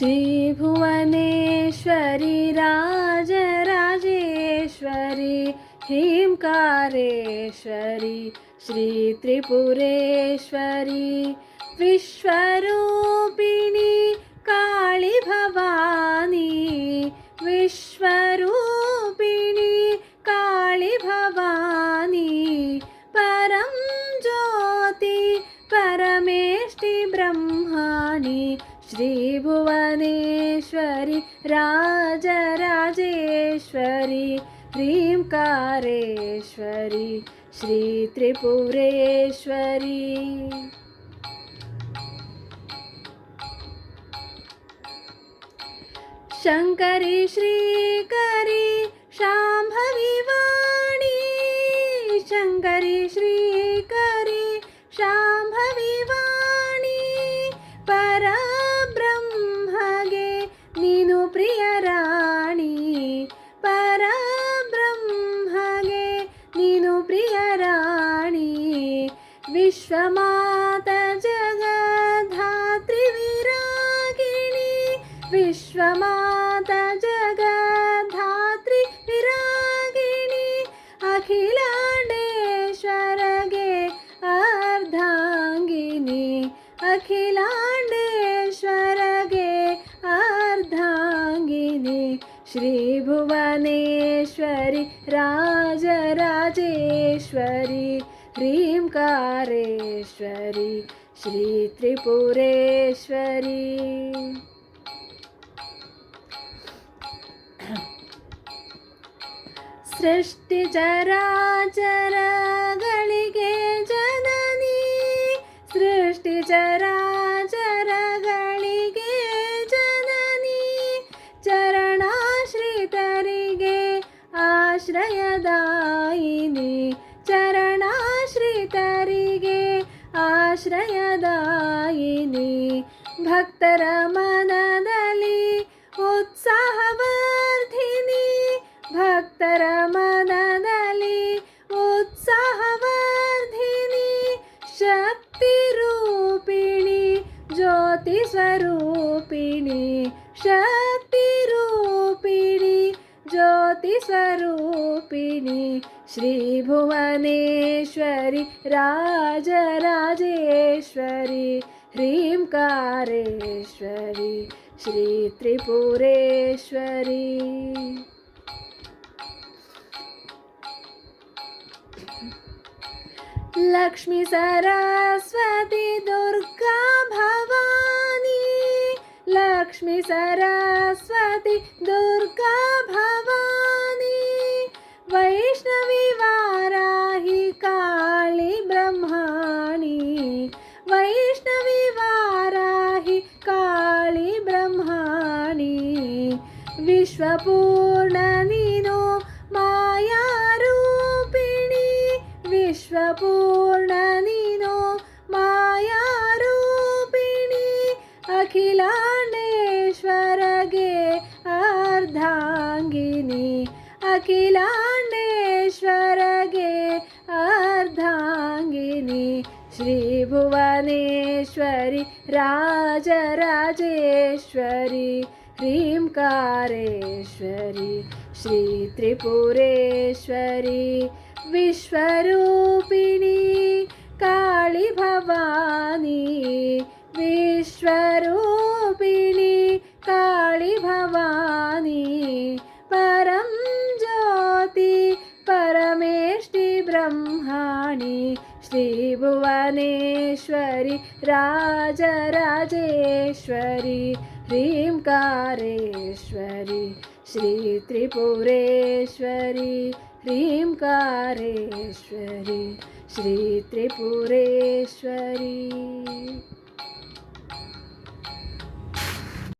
श्रीभुवनेश्वरि राजराजेश्वरि ह्रीङ्कारेश्वरि श्रीत्रिपुरेश्वरि विश्वरूपिणी काळि श्रीभुवनेश्वरि राजराजेश्वरि ह्रीङ्कारेश्वरि श्रीत्रिपुरेश्वरी। शङ्करि श्रीकरि विश्वमाता जगद्धात्री विरागिणी अखिलाण्डेश्वरगे अर्धाङ्गिनी अखिलाण्डेश्वरगे अर्धाङ्गिनी श्रीभुवनेश्वरि राजराजेश्वरि श्री त्रिपुरेश्वरी। ಸೃಷ್ಟಿ ಚರಾಚರಗಳಿಗೆ ಜನನಿ. ಸೃಷ್ಟಿ ಚರಾಚರಗಳಿಗೆ ಜನನಿ. ಚರಣಾಶ್ರಿತರಿಗೆ ಆಶ್ರಯದಾಯಿನಿ. ಚರಣಾಶ್ರಿತರಿಗೆ ಆಶ್ರಯದಾಯಿನಿ. ಭಕ್ತರ ಮನದಲ್ಲಿ ಉತ್ಸಾಹವ ಮನದಲ್ಲಿ ಉತ್ಸಾಹವರ್ಧಿನಿ ಶಕ್ತಿ ರೂಪಿಣಿ ಜ್ಯೋತಿ ಸ್ವರೂಪಿಣಿ ಶಕ್ತಿ ರೂಪಿಣಿ ಜ್ಯೋತಿ ಸ್ವರೂಪಿಣಿ श्रीभुवनेश्वरि राजराजेश्वरि ह्रीङ्कारेश्वरि श्रीत्रिपुरेश्वरी लक्ष्मी सरस्वती दुर्गा भवानी। लक्ष्मी सरस्वती दुर्गा भवानी। वैष्णवी वाराहि काली ब्रह्माणि। वैष्णवी वाराहि काली ब्रह्माणि। विश्वपूर्ण नीनो मायारूपिणि। विश्वपूर्ण अखिलाण्डेश्वरगे अर्धाङ्गिनि श्रीभुवनेश्वरि राजराजेश्वरि ह्रीङ्कारेश्वरि श्रीत्रिपुरेश्वरि विश्वरूपिणि काळि भवानी श्रीभुवनेश्वरि राजराजेश्वरि त्रिपुरेश्वरी श्रीत्रिपुरेश्वरि ह्रीङ्कारेश्वरि श्रीत्रिपुरेश्वरी